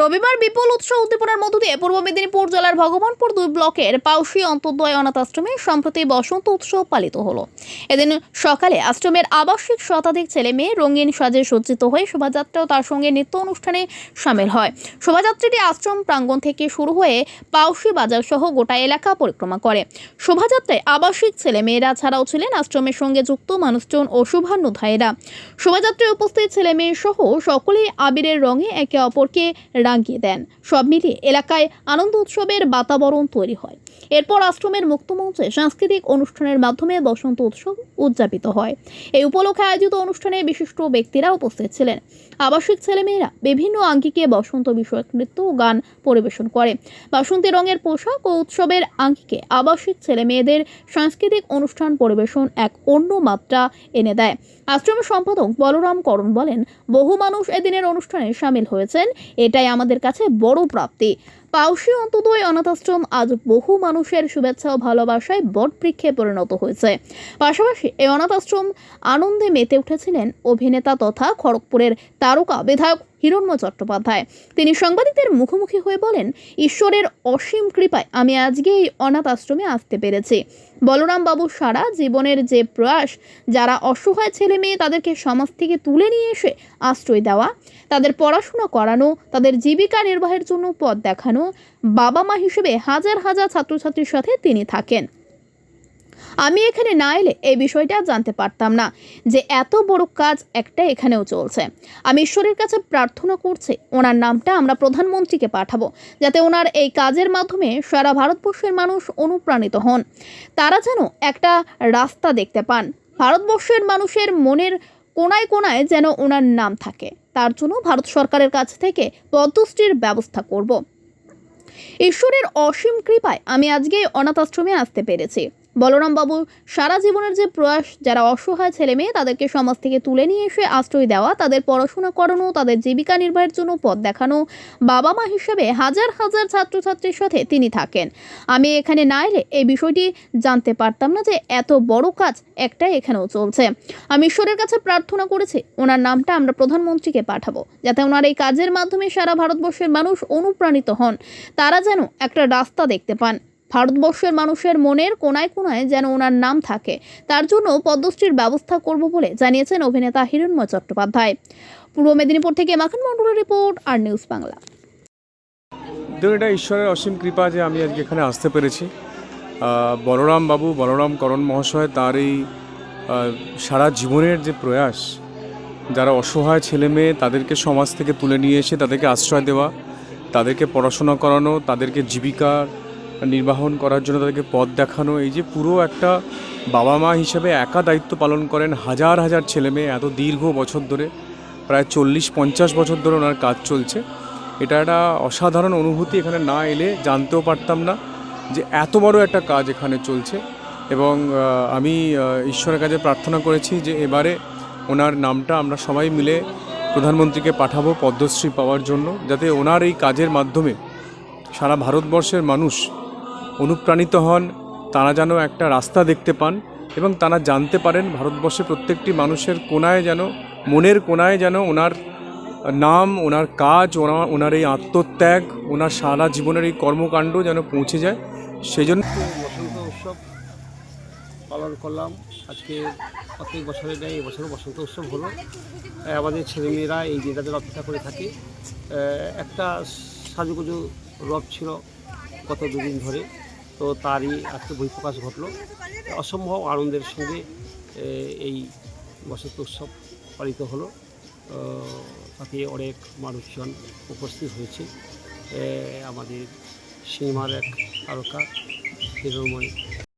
রবিবার বিপুল উৎসব উদ্দীপনার মধ্য দিয়ে পূর্ব মেদিনীপুর জেলার ভগবানপুর দুই ব্লকের পাউসি অন্তর্দয় অনাথ আশ্রমে সম্প্রতি বসন্ত উৎসব পালিত হলো। এদিন সকালে আশ্রমের আবাসিক শতাধিক ছেলে মেয়ে রঙিন সাজে সজ্জিত হয়ে শোভাযাত্রা তার সঙ্গে নৃত্য অনুষ্ঠানে সামিল হয়। শোভাযাত্রাটি আশ্রম প্রাঙ্গণ থেকে শুরু হয়ে পাউসি বাজার সহ গোটা এলাকা পরিক্রমা করে। শোভাযাত্রায় আবাসিক ছেলে মেয়েরা ছাড়াও ছিলেন আশ্রমের সঙ্গে যুক্ত মানুষজন ও শুভান্নধায়ীরা শোভাযাত্রায় উপস্থিত ছেলে মেয়ে সহ সকলেই আবিরের রঙে একে অপরকে রাঙিয়ে দেন। সব মিলিয়ে এলাকায় আনন্দ উৎসবের বাতাবরণ তৈরি হয়। এরপর আশ্রমের মুক্তমঞ্চে সাংস্কৃতিক অনুষ্ঠানের মাধ্যমে বসন্ত উৎসব উদযাপিত হয়। এই উপলক্ষে আয়োজিত অনুষ্ঠানে বিশিষ্ট ব্যক্তিরা উপস্থিত ছিলেন। আবাসিক ছেলেমেয়েরা বিভিন্ন আঙ্গিকে বসন্ত বিষয়ক নৃত্য ও গান পরিবেশন করে। বাসন্তী রঙের পোশাক ও উৎসবের আঙ্গিকে আবাসিক ছেলে মেয়েদের সাংস্কৃতিক অনুষ্ঠান পরিবেশন এক অন্য মাত্রা এনে দেয়। আশ্রমের সম্পাদক বলরাম করণ বলেন, বহু মানুষ এদিনের অনুষ্ঠানে সামিল হয়েছেন। এটাই আমাদের কাছে বড় প্রাপ্তি। পাউসি অন্তদয় অনাথাশ্রম আজ বহু মানুষের শুভেচ্ছা ও ভালোবাসায় বটবৃক্ষে পরিণত হয়েছে। পাশাপাশি এই অনাথাশ্রম আনন্দে মেতে উঠেছিলেন অভিনেতা তথা খড়গপুরের তারকা বিধায়ক হিরণ্ময় চট্টোপাধ্যায়। তিনি সাংবাদিকদের মুখোমুখি হয়ে বলেন, ঈশ্বরের অসীম কৃপায় আমি আজকে এই অনাথ আশ্রমে আসতে পেরেছি। বলরাম বাবু সারা জীবনের যে প্রয়াস, যারা অসহায় ছেলে মেয়ে তাদেরকে সমাজ থেকে তুলে নিয়ে এসে আশ্রয় দেওয়া, তাদের পড়াশোনা করানো, তাদের জীবিকা নির্বাহের জন্য পথ দেখানো বাবা মা হিসেবে হাজার হাজার ছাত্রছাত্রীর সাথে তিনি থাকেন। আমি এখানে না এলে এই বিষয়টা জানতে পারতাম না যে এত বড় কাজ একটা এখানেও চলছে। আমি ঈশ্বরের কাছে প্রার্থনা করছি, ওনার নামটা আমরা প্রধানমন্ত্রীকে পাঠাবো, যাতে ওনার এই কাজের মাধ্যমে সারা ভারতবর্ষের মানুষ অনুপ্রাণিত হন। তারা যেন একটা রাস্তা দেখতে পান। ভারতবর্ষের মানুষের মনের কোনায় কোনায় যেন ওনার নাম থাকে। তার জন্য ভারত সরকারের কাছ থেকে পদ্মশ্রীর ব্যবস্থা করব। ঈশ্বরের অসীম কৃপায় আমি আজকে অনাথ আশ্রমে আসতে পেরেছি। বলরাম বাবু সারা জীবনের যে প্রয়াস, যারা অসহায় ছেলে মেয়ে, তাদেরকে সমাজ থেকে তুলে নিয়ে এসে আশ্রয় দেওয়া, তাদের পড়াশোনা করানো, তাদের জীবিকা নির্বাহের জন্য পথ দেখানো, বাবা মা হিসেবে হাজার হাজার ছাত্রছাত্রীর সাথে তিনি থাকেন। আমি এখানে না এলে এই বিষয়টি জানতে পারতাম না যে এত বড় কাজ একটা এখানেও চলছে। আমি ঈশ্বরের কাছে প্রার্থনা করেছি, ওনার নামটা আমরা প্রধানমন্ত্রীকে পাঠাবো, যাতে ওনার এই কাজের মাধ্যমে সারা ভারতবর্ষের মানুষ অনুপ্রাণিত হন। তারা যেন একটা রাস্তা দেখতে পান। ভারতবর্ষের মানুষের মনের কোনায় কোনায় যেন ওনার নাম থাকে। তার জন্য পদ্মশ্রীর ব্যবস্থা করব বলে জানিয়েছেন অভিনেতা হিরণ্ময় চট্টোপাধ্যায়। পূর্ব মেদিনীপুর থেকে মাখন মন্ডলের রিপোর্ট, আর নিউজ বাংলা। দেখুন এটা ঈশ্বরের অসীম কৃপা যে আমি আজকে এখানে আসতে পেরেছি। বলরাম বাবু, বলরাম করণ মহাশয় তার এই সারা জীবনের যে প্রয়াস, যারা অসহায় ছেলে মেয়ে তাদেরকে সমাজ থেকে তুলে নিয়ে এসে তাদেরকে আশ্রয় দেওয়া, তাদেরকে পড়াশোনা করানো, তাদেরকে জীবিকা নির্বাহন করার জন্য তাদেরকে পথ দেখানো। এই যে পুরো একটা বাবা মা হিসেবে একা দায়িত্ব পালন করেন হাজার হাজার ছেলে মেয়ে এত দীর্ঘ বছর ধরে, প্রায় চল্লিশ পঞ্চাশ বছর ধরে ওনার কাজ চলছে। এটা একটা অসাধারণ অনুভূতি এখানে না এলে জানতেও পারতাম না যে এত বড় একটা কাজ এখানে চলছে। এবং আমি ঈশ্বরের কাছে প্রার্থনা করেছি যে এবারে ওনার নামটা আমরা সবাই মিলে প্রধানমন্ত্রীকে পাঠাবো পদ্মশ্রী পাওয়ার জন্য, যাতে ওনার এই কাজের মাধ্যমে সারা ভারতবর্ষের মানুষ অনুপ্রাণিত হন, তারা যেন একটা রাস্তা দেখতে পান এবং তারা জানতে পারেন ভারতবর্ষের প্রত্যেকটি মানুষের কোনায় যেন, মনের কোনায় যেন ওনার নাম, ওনার কাজ ওনার ওনার এই আত্মত্যাগ, ওনার সারা জীবনের এই কর্মকাণ্ড যেন পৌঁছে যায়। সেই জন্য বসন্ত উৎসব পালন করলাম। আজকে প্রত্যেক বছরের ন্যায় এবছরও বসন্ত উৎসব হলো। আমাদের ছেলেমেয়েরা এই দিনটাদের অপেক্ষা করে থাকে। একটা সাজুগুজু রব ছিল গত দুদিন ধরে। তো তারই আজকে বহিঃপ্রকাশ ঘটল। অসম্ভব আনন্দের সঙ্গে এই বসন্ত উৎসব পালিত হলো। তাতে অনেক মানুষজন উপস্থিত হয়েছে। আমাদের সিনেমার এক তারকা হিরোমণি